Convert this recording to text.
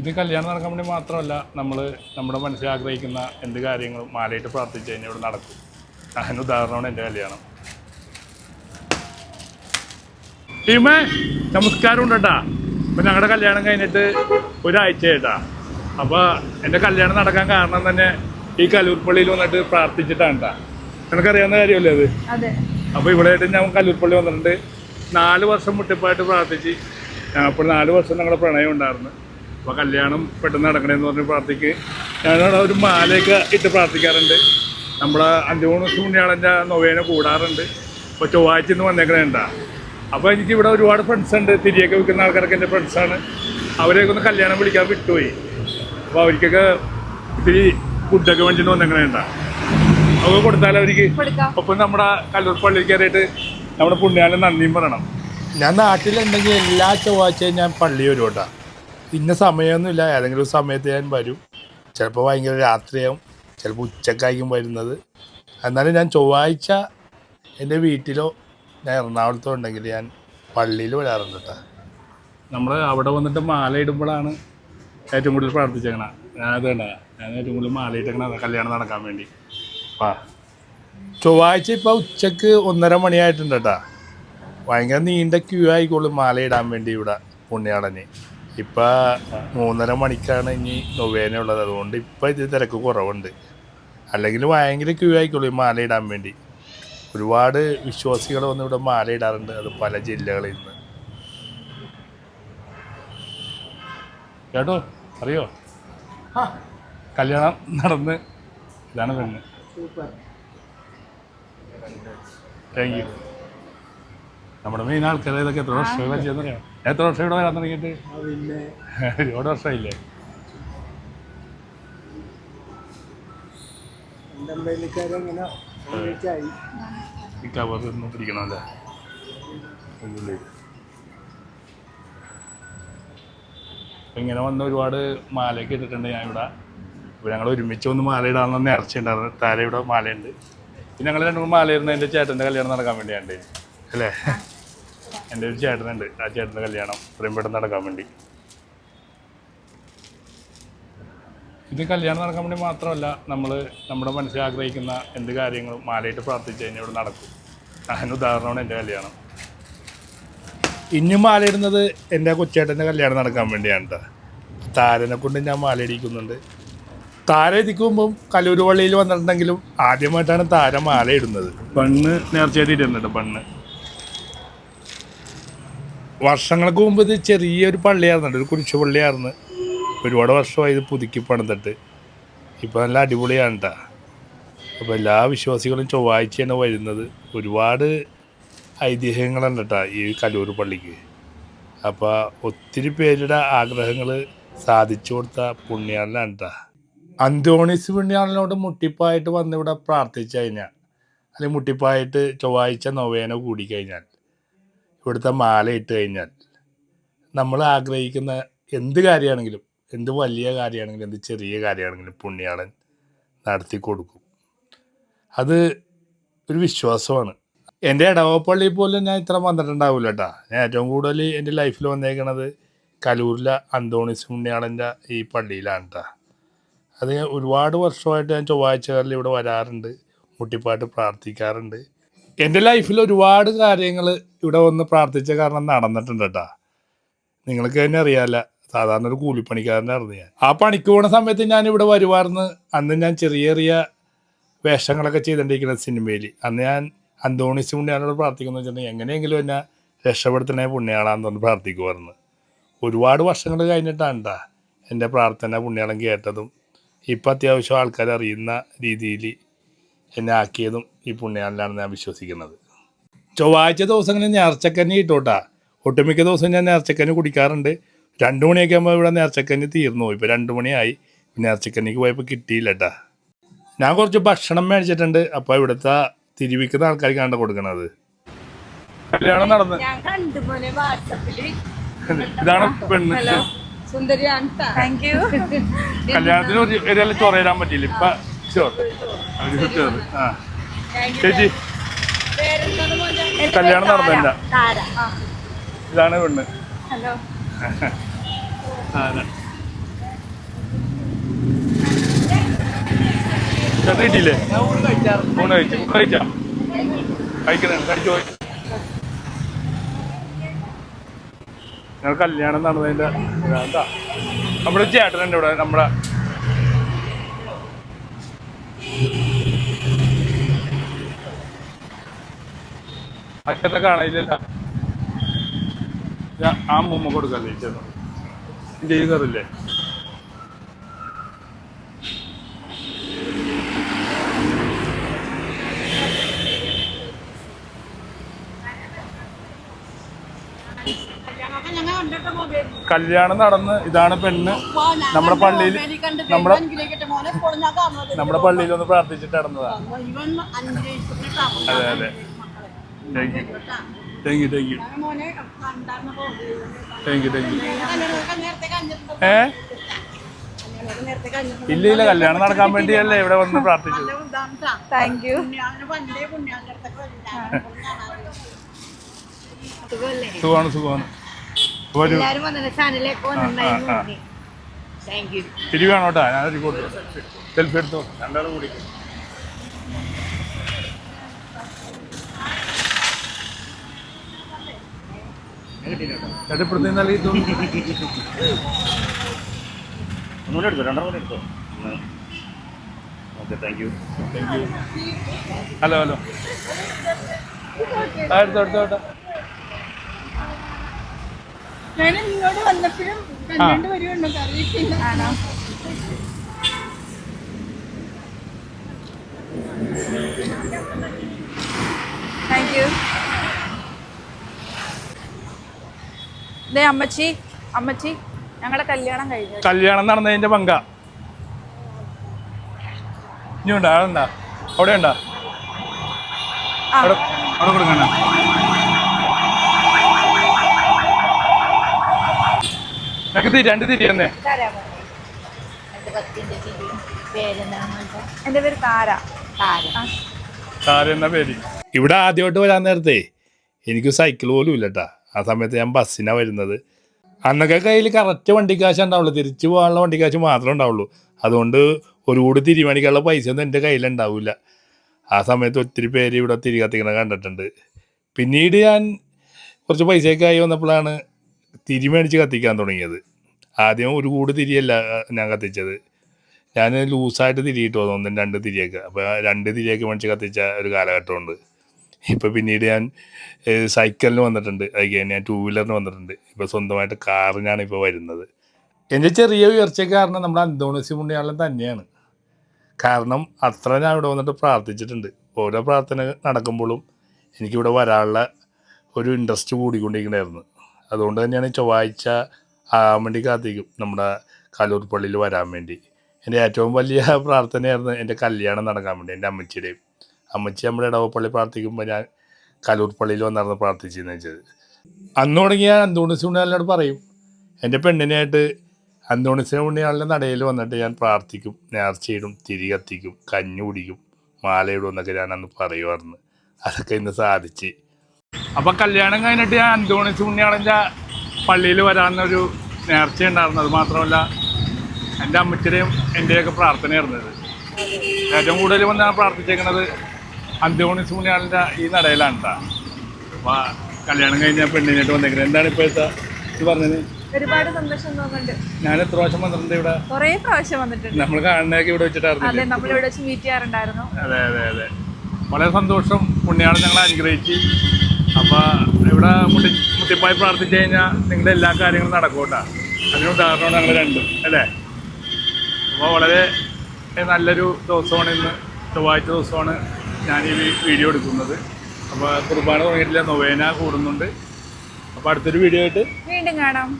ഇത് കല്യാണം നടക്കാൻ വേണ്ടി മാത്രമല്ല നമ്മൾ നമ്മുടെ മനസ്സിൽ ആഗ്രഹിക്കുന്ന എന്ത് കാര്യങ്ങളും മാലയിട്ട് പ്രാർത്ഥിച്ച് കഴിഞ്ഞാൽ ഇവിടെ നടക്കും. അതിന് ഉദാഹരണമാണ് എന്റെ കല്യാണം. ടീമേ നമസ്കാരം ഉണ്ട് കേട്ടാ അപ്പം ഞങ്ങളുടെ കല്യാണം കഴിഞ്ഞിട്ട് ഒരാഴ്ച കേട്ടാ അപ്പോൾ എന്റെ കല്യാണം നടക്കാൻ കാരണം തന്നെ ഈ കലൂർപ്പള്ളിയിൽ വന്നിട്ട് പ്രാർത്ഥിച്ചിട്ടാണ് കേട്ടാ നിനക്കറിയാവുന്ന കാര്യമല്ലേ അത്? അപ്പോൾ ഇവിടെ ആയിട്ട് ഞാൻ കല്ലൂർപ്പള്ളി വന്നിട്ടുണ്ട്. നാല് വർഷം മുട്ടിപ്പായിട്ട് പ്രാർത്ഥിച്ച്. അപ്പോൾ നാല് വർഷം ഞങ്ങളുടെ പ്രണയം ഉണ്ടായിരുന്നു. അപ്പോൾ കല്യാണം പെട്ടെന്ന് നടക്കണമെന്ന് പറഞ്ഞ് പ്രാർത്ഥിക്ക്. ഞാനവിടെ ഒരു മാലയൊക്കെ ഇട്ട് പ്രാർത്ഥിക്കാറുണ്ട്. നമ്മളെ അഞ്ചു മൂന്ന് ദിവസം മുന്നേ ആളെന്റെ നൊവേന കൂടാറുണ്ട്. അപ്പോൾ ചൊവ്വാഴ്ച ഇന്ന് വന്നേക്കണേണ്ട അപ്പോൾ എനിക്ക് ഇവിടെ ഒരുപാട് ഫ്രണ്ട്സ് ഉണ്ട്. തിരിയൊക്കെ വിൽക്കുന്ന ആൾക്കാരൊക്കെ എന്റെ ഫ്രണ്ട്സാണ് അവരെയൊക്കെ ഒന്ന് കല്യാണം വിളിക്കാൻ വിട്ടുപോയി. അപ്പോൾ അവർക്കൊക്കെ ഇത്തിരി ഫുഡൊക്കെ വേണ്ടിയിട്ട് വന്നേക്കണേണ്ട അതൊക്കെ കൊടുത്താൽ അവർക്ക്? കൊടുക്കാം. ഒപ്പം നമ്മുടെ കല്ലൂർ പള്ളിയിൽ കയറിയിട്ട് നമ്മുടെ പുണ്യാലം നന്ദിയും പറയണം. ഞാൻ നാട്ടിലുണ്ടെങ്കിൽ എല്ലാ ചൊവ്വാഴ്ചയും ഞാൻ പള്ളി വരും കേട്ടോ. ഇന്ന സമയമൊന്നുമില്ല. ഏതെങ്കിലും ഒരു സമയത്ത് ഞാൻ വരും. ചിലപ്പോൾ ഭയങ്കര രാത്രിയാവും. ചിലപ്പോൾ ഉച്ചക്കായിരിക്കും വരുന്നത്. എന്നാലും ഞാൻ ചൊവ്വാഴ്ച എന്റെ വീട്ടിലോ ഞാൻ എറണാകുളത്തോ ഉണ്ടെങ്കിൽ ഞാൻ പള്ളിയിൽ വരാറുണ്ട് കേട്ടോ. നമ്മൾ അവിടെ വന്നിട്ട് മാല ഇടുമ്പോഴാണ് ഏറ്റവും കൂടുതൽ പ്രാർത്ഥിച്ചേക്കണ. ഞാൻ അത് കണ്ട ഞാൻ ഏറ്റവും കൂടുതൽ മാല ഇട്ടേക്കണ കല്യാണം നടക്കാൻ വേണ്ടി. വാ. ചൊവ്വാഴ്ച ഇപ്പോൾ ഉച്ചയ്ക്ക് ഒന്നര മണിയായിട്ടുണ്ട് കേട്ടോ. ഭയങ്കര നീണ്ട ക്യൂ ആയിക്കോളും മാല ഇടാൻ വേണ്ടി ഇവിടെ പുണ്യാളന് ഇപ്പം മൂന്നര മണിക്കാണ് ഇനി നൊവേന ഉള്ളത്. അതുകൊണ്ട് ഇപ്പം ഇത് തിരക്ക് കുറവുണ്ട്. അല്ലെങ്കിൽ ഭയങ്കര ക്യൂ ആയിക്കോളൂ ഈ മാല ഇടാൻ വേണ്ടി. ഒരുപാട് വിശ്വാസികൾ വന്ന് ഇവിടെ മാല ഇടാറുണ്ട്. അത് പല ജില്ലകളിൽ നിന്ന്. കേട്ടോ അറിയോ? കല്യാണം നടന്ന്. ഇതാണ് പെണ്ണ്. താങ്ക് യു നമ്മുടെ മെയിൻ ആൾക്കാരെ ഇതൊക്കെ എത്ര വർഷം പരിചയം എത്ര വർഷം ഇവിടെ വരാൻ തുടങ്ങിയിട്ട്? ഒരുപാട് വർഷമായില്ലേ? ഇങ്ങനെ വന്ന ഒരുപാട് മാലയൊക്കെ ഇട്ടിട്ടുണ്ട് ഞാൻ ഇവിടെ. അപ്പോൾ ഞങ്ങൾ ഒരുമിച്ച് ഒന്ന് മാല ഇടാനുള്ള നേർച്ചയുണ്ടായിരുന്നു താര ഇവിടെ മാലയുണ്ട്. പിന്നെ ഞങ്ങൾ രണ്ടു മൂന്ന് മാല ഇരുന്ന് എന്റെ ചേട്ടന്റെ കല്യാണം നടക്കാൻ വേണ്ടിയാണ്ട്. അല്ലേ? എന്റെ ഒരു ചേട്ടനുണ്ട്. ആ ചേട്ടന്റെ കല്യാണം ഇത്രയും പെട്ടെന്ന് നടക്കാൻ വേണ്ടി. ഇത് കല്യാണം നടക്കാൻ വേണ്ടി മാത്രമല്ല നമ്മൾ നമ്മുടെ മനസ്സിൽ ആഗ്രഹിക്കുന്ന എന്ത് കാര്യങ്ങളും മാലയിട്ട് പ്രാർത്ഥിച്ച് കഴിഞ്ഞാൽ ഇവിടെ നടക്കും. അതിന് ഉദാഹരണമാണ് എന്റെ കല്യാണം. ഇനിയും മാലയിടുന്നത് എന്റെ കൊച്ചേട്ടന്റെ കല്യാണം നടക്കാൻ വേണ്ടിയാണ് കേട്ടോ താരനെ കൊണ്ട് ഞാൻ മാലയിടിക്കുന്നുണ്ട്. താര ഇരിക്കുമ്പം കലൂർ പള്ളിയിൽ വന്നിട്ടുണ്ടെങ്കിലും ആദ്യമായിട്ടാണ് താര മാലയിടുന്നത്. പെണ്ണ് നേർച്ചയായിട്ടിരുന്നുണ്ട് പെണ്ണ് വർഷങ്ങൾക്ക് മുമ്പ് ഇത് ചെറിയൊരു പള്ളിയായിരുന്നു ഒരു കുരിശു പള്ളിയായിരുന്നു. ഒരുപാട് വർഷമായി ഇത് പുതുക്കി പണിതിട്ട്. ഇപ്പോൾ നല്ല അടിപൊളിയാണ് കേട്ടോ അപ്പോൾ എല്ലാ വിശ്വാസികളും ചൊവ്വാഴ്ചയാണ് വരുന്നത്. ഒരുപാട് ഐതിഹ്യങ്ങളുണ്ട് കേട്ടോ ഈ കലൂർ പള്ളിക്ക്. അപ്പോൾ ഒത്തിരി പേരുടെ ആഗ്രഹങ്ങൾ സാധിച്ചു കൊടുത്ത പുണ്യാളനാണ് കേട്ടോ അന്തോണിസ് പുണ്യാളനോട് മുട്ടിപ്പായിട്ട് വന്നിവിടെ പ്രാർത്ഥിച്ചു കഴിഞ്ഞാൽ അല്ലെങ്കിൽ മുട്ടിപ്പായിട്ട് ചൊവ്വാഴ്ച നൊവേന കൂടിക്കഴിഞ്ഞാൽ ഇവിടുത്തെ മാല ഇട്ട് കഴിഞ്ഞാൽ നമ്മൾ ആഗ്രഹിക്കുന്ന എന്ത് കാര്യമാണെങ്കിലും എന്ത് വലിയ കാര്യമാണെങ്കിലും എന്ത് ചെറിയ കാര്യമാണെങ്കിലും പുണ്യാളൻ നടത്തി കൊടുക്കും. അത് ഒരു വിശ്വാസമാണ്. എന്റെ ഇടവപ്പള്ളി പോലും ഞാൻ ഇത്ര വന്നിട്ടുണ്ടാവില്ല കേട്ടോ. ഞാൻ ഏറ്റവും കൂടുതൽ എന്റെ ലൈഫിൽ വന്നേക്കണത് കലൂരിലെ അന്തോണിസ് പുണ്യാളന്റെ ഈ പള്ളിയിലാണ് കേട്ടോ അത് ഒരുപാട് വർഷമായിട്ട് ഞാൻ ചൊവ്വാഴ്ചകളിൽ ഇവിടെ വരാറുണ്ട്. മുട്ടിപ്പാട്ട് പ്രാർത്ഥിക്കാറുണ്ട്. എന്റെ ലൈഫിൽ ഒരുപാട് കാര്യങ്ങൾ ഇവിടെ വന്ന് പ്രാർത്ഥിച്ച കാരണം നടന്നിട്ടുണ്ട് കേട്ടോ നിങ്ങൾക്ക് തന്നെ അറിയാമല്ല സാധാരണ ഒരു കൂലിപ്പണിക്കാരനായിരുന്നു ഞാൻ. ആ പണിക്ക് പോണ സമയത്ത് ഞാൻ ഇവിടെ വരുമായിരുന്നു അന്ന് ഞാൻ ചെറിയ ചെറിയ വേഷങ്ങളൊക്കെ ചെയ്തുകൊണ്ടിരിക്കുന്ന സിനിമയിൽ അന്ന് ഞാൻ അന്തോണിസ് പുണ്യാളോട് പ്രാർത്ഥിക്കുന്നു വെച്ചിട്ടുണ്ടെങ്കിൽ എങ്ങനെയെങ്കിലും എന്നെ രക്ഷപ്പെടുത്തണേ പുണ്യാളാന്ന് പറഞ്ഞ് പ്രാർത്ഥിക്കുമായിരുന്നു ഒരുപാട് വർഷങ്ങൾ കഴിഞ്ഞിട്ടാണ് കേട്ടാ എന്റെ പ്രാർത്ഥന പുണ്യാളം കേട്ടതും. ഇപ്പം അത്യാവശ്യം ആൾക്കാർ അറിയുന്ന രീതിയിൽ എന്നെ ആക്കിയതും ഈ പുണ്യാളിലാണെന്ന് ഞാൻ വിശ്വസിക്കുന്നത്. ചൊവ്വാഴ്ച ദിവസങ്ങളിൽ നേർച്ചക്കഞ്ഞി ഇട്ടോട്ടാ. ഒട്ടുമിക്ക ദിവസം ഞാൻ നേർച്ചക്കഞ്ഞി കുടിക്കാറുണ്ട്. രണ്ട് മണിയൊക്കെ ആകുമ്പോൾ ഇവിടെ നേർച്ചക്കഞ്ഞി തീർന്നു പോയി. ഇപ്പോൾ രണ്ട് മണിയായി. നേർച്ചക്കഞ്ഞിക്ക് പോയപ്പോൾ കിട്ടിയില്ല കേട്ടാ ഞാൻ കുറച്ച് ഭക്ഷണം മേടിച്ചിട്ടുണ്ട്. അപ്പോൾ ഇവിടുത്തെ തിരിവിക്കുന്ന കണ്ട കൊടുക്കണത്. കല്യാണം നടന്ന്. ഇതാണ് പെണ്ണ്. കല്യാണത്തിന് ഒരു ഏരിയയിൽ ചോറ് തരാൻ പറ്റിയില്ല. ഇപ്പൊ ചേച്ചി. കല്യാണം നടന്നില്ല. ഇതാണ് പെണ്ണ്. കല്യാണം നടന്നതിന്റെ നമ്മുടെ ചേട്ടനുണ്ട് ഇവിടെ നമ്മുടെ കാണാനില്ലല്ല ഞാൻ ആ മുമ്പ് കൊടുക്കാൻ ചേച്ചി ഇന്ത്യയിൽ കല്യാണം നടന്ന് ഇതാണ് പെണ്ണ്. നമ്മുടെ പള്ളിയിൽ നമ്മുടെ നമ്മുടെ പള്ളിയിൽ ഒന്ന് പ്രാർത്ഥിച്ചിട്ട് നടന്നതാണ് അതെ അതെ. Thank you thank you thank you thank you thank you ഏ? ഇല്ല ഇല്ല. കല്യാണം നടക്കാൻ വേണ്ടിയല്ലേ ഇവിടെ വന്ന് പ്രാർത്ഥിച്ചത്. താങ്ക് യു സുഖമാണ് സുഖമാണ് ഞാൻ റിപ്പോർട്ട് സെൽഫി എടുത്തോ. രണ്ടാളും കൂടി. ചേട്ടാ ഇപ്പുറത്ത് നൽകി ഒന്നുകൂടെ എടുത്തോ? രണ്ടാമൂടെ എടുത്തോ? Okay thank you thank you hello hello എടുത്തോ. ഞാൻ ഇങ്ങോട്ട് വന്നപ്പോഴും കണ്ടു വരുവുണ്ടോ അറിയിച്ചില്ല ആണോ? താങ്ക് യു ദേ അമ്മച്ചി അമ്മച്ചി ഞങ്ങളുടെ കല്യാണം കഴിഞ്ഞു. കല്യാണം നടന്നതിന്റെ പങ്ക. ഇനി ഉണ്ടാ അവിടെ ഉണ്ടാ അവിടെ കൊടുക്കണ്ട. ഞങ്ങൾക്ക് തിരി രണ്ട് തിരി തന്നെ എന്റെ പേര് താര. താര. എന്ന പേര്. ഇവിടെ ആദ്യമായിട്ട് വരാൻ നേരത്തെ എനിക്ക് സൈക്കിൾ പോലും ഇല്ലട്ടാ ആ സമയത്ത് ഞാൻ ബസ്സിനാണ് വരുന്നത്. അന്നൊക്കെ കയ്യിൽ കറക്റ്റ് വണ്ടിക്കാശ് ഉണ്ടാവുള്ളൂ. തിരിച്ചു പോകാനുള്ള വണ്ടിക്കാശ് മാത്രമേ ഉണ്ടാവുള്ളൂ. അതുകൊണ്ട് ഒരു കൂടി തിരിമണിക്കാനുള്ള പൈസ ഒന്നും എന്റെ കയ്യിലുണ്ടാവില്ല ആ സമയത്ത് ഒത്തിരി പേര് ഇവിടെ തിരി കത്തിക്കണ കണ്ടിട്ടുണ്ട്. പിന്നീട് ഞാൻ കുറച്ച് പൈസയൊക്കെ ആയി വന്നപ്പോഴാണ് തിരി മേടിച്ച് കത്തിക്കാൻ തുടങ്ങിയത്. ആദ്യം ഒരു കൂട് തിരിയല്ല ഞാൻ കത്തിച്ചത്. ഞാൻ ലൂസായിട്ട് തിരിയിട്ട് വന്നു ഒന്നും രണ്ട് തിരിയൊക്കെ. അപ്പോൾ രണ്ട് തിരിയൊക്കെ മേടിച്ച് കത്തിച്ച ഒരു കാലഘട്ടമുണ്ട്. ഇപ്പോൾ പിന്നീട് ഞാൻ സൈക്കിളിന് വന്നിട്ടുണ്ട്. അതൊക്കെ ഞാൻ ടൂ വീലറിന് വന്നിട്ടുണ്ട്. ഇപ്പോൾ സ്വന്തമായിട്ട് കാറിനാണ് ഇപ്പോൾ വരുന്നത്. എന്റെ ചെറിയ ഉയർച്ച കാരണം നമ്മുടെ അന്തോണസി മുണ്ണിയാളം തന്നെയാണ്. കാരണം അത്ര ഞാൻ ഇവിടെ വന്നിട്ട് പ്രാർത്ഥിച്ചിട്ടുണ്ട്. ഓരോ പ്രാർത്ഥന നടക്കുമ്പോഴും എനിക്കിവിടെ വരാനുള്ള ഒരു ഇൻട്രസ്റ്റ് കൂടിക്കൊണ്ടിരിക്കണമായിരുന്നു അതുകൊണ്ട് തന്നെയാണ് ചൊവ്വാഴ്ച ആകാൻ വേണ്ടി കാത്തിരിക്കും നമ്മുടെ കലൂർ പള്ളിയിൽ വരാൻ വേണ്ടി. എന്റെ ഏറ്റവും വലിയ പ്രാർത്ഥനയായിരുന്നു എന്റെ കല്യാണം നടക്കാൻ വേണ്ടി എന്റെ അമ്മച്ചിയുടെയും. അമ്മച്ചി നമ്മുടെ ഇടവപ്പള്ളി പ്രാർത്ഥിക്കുമ്പോൾ ഞാൻ കലൂർ പള്ളിയിൽ വന്നായിരുന്നു പ്രാർത്ഥിച്ചെന്ന് വെച്ചത്. അന്ന് ഞാൻ അന്തോണിസ് ഉണ്ണിയാളിനോട് പറയും എന്റെ പെണ്ണിനായിട്ട് അന്തോണിസ് ഉണ്ണിയാളിന്റെ നടയിൽ വന്നിട്ട് ഞാൻ പ്രാർത്ഥിക്കും നേർച്ചയിടും തിരി കത്തിക്കും കഞ്ഞി കുടിക്കും മാലയിടും എന്നൊക്കെ ഞാൻ അന്ന് പറയുമായിരുന്നു. അതൊക്കെ ഇന്ന് സാധിച്ച് അപ്പം കല്യാണം കഴിഞ്ഞിട്ട് ഞാൻ അന്തോണിസ് ഉണ്ണിയാളിന്റെ പള്ളിയിൽ വരാമെന്നൊരു നേർച്ച ഉണ്ടായിരുന്നു അത് മാത്രമല്ല എന്റെ അമ്മച്ചിയുടെയും എന്റെയൊക്കെ പ്രാർത്ഥനയായിരുന്നു ഇത്. ഏറ്റവും കൂടുതൽ വന്ന് ഞാൻ പ്രാർത്ഥിച്ചേക്കുന്നത് അന്തോണിസ് മുനിയാളിന്റെ ഈ നടയിലാണ് കേട്ടോ അപ്പോൾ കല്യാണം കഴിഞ്ഞ പെണ്ണിനായിട്ട് വന്നേക്കുന്നത് എന്താണ് ഇപ്പോഴത്തെ ഇത് പറഞ്ഞത്? ഒരുപാട് സന്തോഷം തോന്നുന്നുണ്ട്. ഞാൻ എത്ര പ്രാവശ്യം വന്നിട്ടുണ്ട് ഇവിടെ? കുറേ പ്രാവശ്യം വന്നിട്ടുണ്ട്. നമ്മൾ കാണുന്നതൊക്കെ ഇവിടെ അതെ വെച്ചിട്ടായിരുന്നില്ലേ നമ്മൾ ഇവിടെ വെച്ച് മീറ്റ് ചെയ്യാറുണ്ടായിരുന്നു. അതെ അതെ അതെ. വളരെ സന്തോഷം. പുണ്യാളൻ ഞങ്ങൾ അനുഗ്രഹിച്ച് അപ്പോൾ ഇവിടെ മുട്ടി മുട്ടിപ്പായി പ്രാർത്ഥിച്ചു കഴിഞ്ഞാൽ നിങ്ങളുടെ എല്ലാ കാര്യങ്ങളും നടക്കും കേട്ടോ അതിന് ഉദാഹരണമാണ് ഞങ്ങൾ രണ്ടും അല്ലേ? അപ്പോൾ വളരെ നല്ലൊരു ദിവസമാണ് ഇന്ന്. ചൊവ്വാഴ്ച ദിവസമാണ് ഞാൻ ഈ വീഡിയോ എടുക്കുന്നത്. അപ്പോൾ കുർബാന തുടങ്ങിയിട്ടില്ല നൊവേന കൂടുന്നുണ്ട്. അപ്പോൾ അടുത്തൊരു വീഡിയോ ആയിട്ട് വീണ്ടും കാണാം.